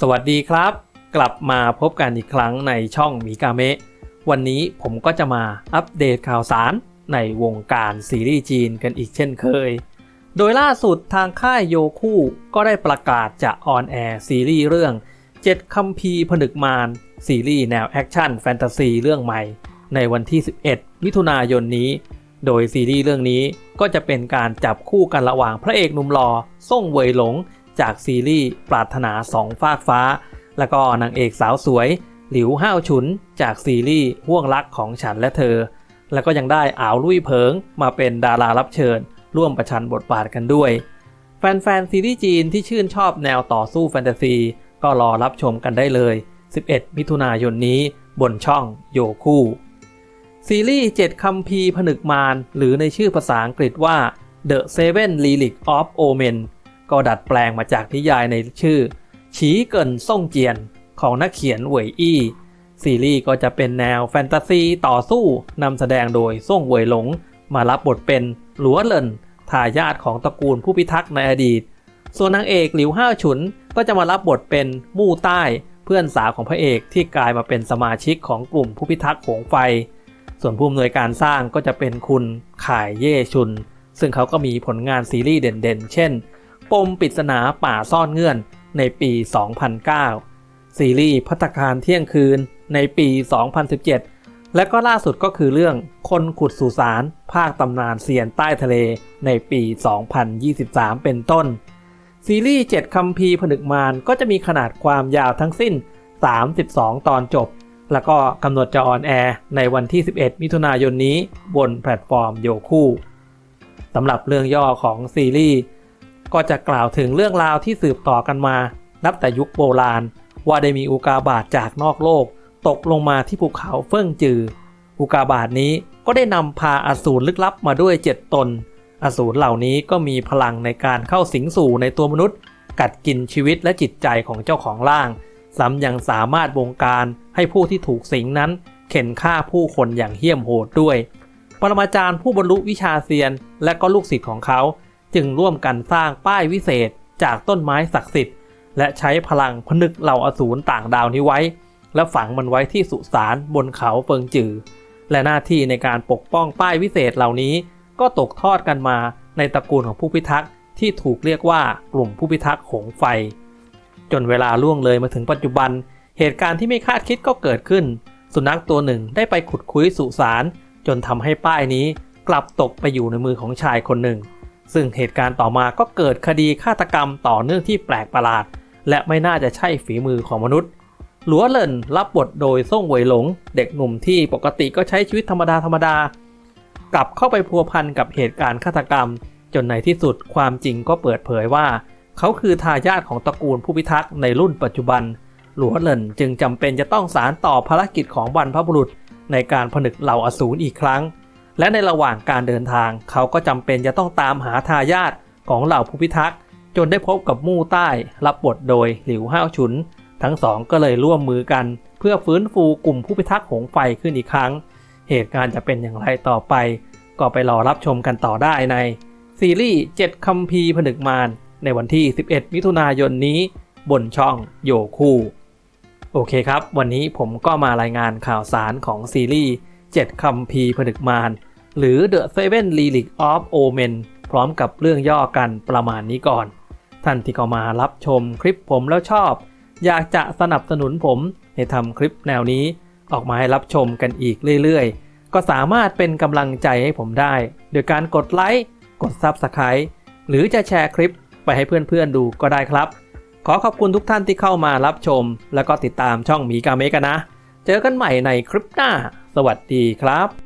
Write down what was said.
สวัสดีครับ กลับมาพบกันอีกครั้งในช่องมิกาเมะวันนี้ผมก็จะมาอัปเดตข่าวสารในวงการซีรีส์จีนกันอีกเช่นเคย โดยล่าสุดทางค่ายโยคู่ก็ได้ประกาศจะออนแอร์ซีรีส์เรื่อง 7คัมภีร์ผนึกมารซีรีส์แนวแอคชั่นแฟนตาซีเรื่องใหม่ ในวันที่ 11 มิถุนายนนี้ โดยซีรีส์เรื่องนี้ก็จะเป็นการจับคู่กันระหว่างพระเอกหนุ่มหล่อส่งเวยหลง จากซีรีส์ปรารถนาสองฟากฟ้า แล้วก็นางเอกสาวสวย หลิวห้าวฉุน จากซีรีส์ห่วงรักของฉันและเธอ แล้วก็ยังได้อ่าวลุยเพิงมาเป็นดารารับเชิญ ร่วมประชันบทบาทกันด้วย แฟนๆซีรีส์จีนที่ชื่นชอบแนวต่อสู้แฟนตาซี ก็รอรับชมกันได้เลย 11 มิถุนายนนี้บนช่องโยคู่ซีรีส์ 7คัมภีร์ผนึกมารหรือในชื่อภาษาอังกฤษว่า The Seven Relic of Omen ก็ดัดแปลงมาจากนิยายในชื่อ ฉีเกินซ่งเจียนของนักเขียนเหวยอี้ ซีรีส์ก็จะเป็นแนวแฟนตาซีต่อสู้นำแสดงโดยซ่งเหวยหลง มารับบทเป็นหลัวเลินทายาทของตระกูลผู้พิทักษ์ในอดีต ส่วนนางเอกหลิวห้าฉุนก็จะมารับบทเป็นมู่ใต้เพื่อนสาวของพระเอกที่กลายมาเป็นสมาชิกของกลุ่มผู้พิทักษ์หงไฟ ส่วนผู้อำนวยการสร้างก็จะเป็นคุณข่ายเย่ชุน ซึ่งเขาก็มีผลงานซีรีส์เด่นๆ เช่น ปมปริศนาป่าซ่อนเงื่อนในปี 2009 ซีรีส์พัตตาคารเที่ยงคืนในปี 2017 และก็ล่าสุดก็คือเรื่องคนขุดสุสานภาคตำนานเซียนใต้ทะเลในปี 2023 เป็นต้น ซีรีส์ 7 คัมภีร์ผนึกมารก็จะมีขนาดความยาวทั้งสิ้น 32 ตอนจบ แล้วก็กำหนดจะออนแอร์ในวันที่ 11 มิถุนายนนี้บนแพลตฟอร์มโยคู่สำหรับเรื่องย่อของซีรีส์ ก็จะกล่าวถึงเรื่องราวที่สืบต่อกันมา นับแต่ยุคโบราณ ว่าได้มีอุกาบาตจากนอกโลก ตกลงมาที่ภูเขาเฟิ่งจือ อุกาบาตนี้ก็ได้นำพาอสูรลึกลับมาด้วยเจ็ดตน อสูรเหล่านี้ก็มีพลังในการเข้าสิงสู่ในตัวมนุษย์ กัดกินชีวิตและจิตใจของเจ้าของร่างซ้ำยังสามารถบงการให้ผู้ที่ถูกสิงนั้น เข็นฆ่าผู้คนอย่างเหี้ยมโหดด้วย ปรมาจารย์ผู้บรรลุวิชาเซียน และก็ลูกศิษย์ของเขา จึงร่วมกันสร้างป้ายวิเศษจากต้นไม้ศักดิ์สิทธิ์ และใช้พลังผนึกเหล่าอสูรต่างดาวนี้ไว้ และฝังมันไว้ที่สุสานบนเขาเฟิงจือ และหน้าที่ในการปกป้องป้ายวิเศษเหล่านี้ ก็ตกทอดกันมาในตระกูลของผู้พิทักษ์ที่ถูกเรียกว่ากลุ่มผู้พิทักษ์หงไฟ จนเวลาล่วงเลยมาถึงปัจจุบัน เหตุการณ์ที่ไม่คาดคิดก็เกิดขึ้น สุนัขตัวหนึ่งได้ไปขุดคุ้ยสุสานจนทำให้ป้ายนี้กลับตกไปอยู่ในมือของชายคนหนึ่ง ซึ่งเหตุการณ์ต่อมาก็เกิดคดีฆาตกรรมต่อเนื่องที่แปลกประหลาด และไม่น่าจะใช่ฝีมือของมนุษย์ หลัวเลินรับบทโดยซ่งเหวยหลง เด็กหนุ่มที่ปกติก็ใช้ชีวิตธรรมดาธรรมดากลับเข้าไปพัวพันกับเหตุการณ์ฆาตกรรม จนในที่สุดความจริงก็เปิดเผยว่า เขาคือทายาทของตระกูลผู้พิทักษ์ในรุ่นปัจจุบัน หลัวเลินจึงจำเป็นจะต้องสารต่อภารกิจของบรรพบุรุษ ในการผนึกเหล่าอสูรอีกครั้ง และในระหว่างการเดินทาง เขาก็จำเป็นจะต้องตามหาทายาทของเหล่าผู้พิทักษ์จนได้พบกับมู่ใต้รับบทโดยหลิวห้าวฉุน ทั้งสองก็เลยร่วมมือกัน เพื่อฟื้นฟูกลุ่มผู้พิทักษ์หงไฟขึ้นอีกครั้ง เหตุการณ์จะเป็นอย่างไรต่อไป ก็ไปรอรับชมกันต่อได้ใน ซีรีส์ 7 คัมภีร์ผนึกมารในวันที่ 11 มิถุนายนนี้ บนช่องโยคู่ โอเคครับ วันนี้ผมก็มารายงานข่าวสารของซีรีส์ 7คัมภีร์ผนึกมารหรือ The Seven Relic of Omen พร้อมกับเรื่องย่อกันประมาณนี้ก่อน ท่านที่เข้ามารับชมคลิปผมแล้วชอบ อยากจะสนับสนุนผมให้ทำคลิปแนวนี้ ออกมาให้รับชมกันอีกเรื่อยๆ ก็สามารถเป็นกำลังใจให้ผมได้ โดยการกดไลค์กด Subscribe หรือจะแชร์คลิปไปให้เพื่อนๆดูก็ได้ครับ ขอขอบคุณทุกท่านที่เข้ามารับชม แล้วก็ติดตามช่องมีกาเมกันนะ เจอกันใหม่ในคลิปหน้า สวัสดีครับ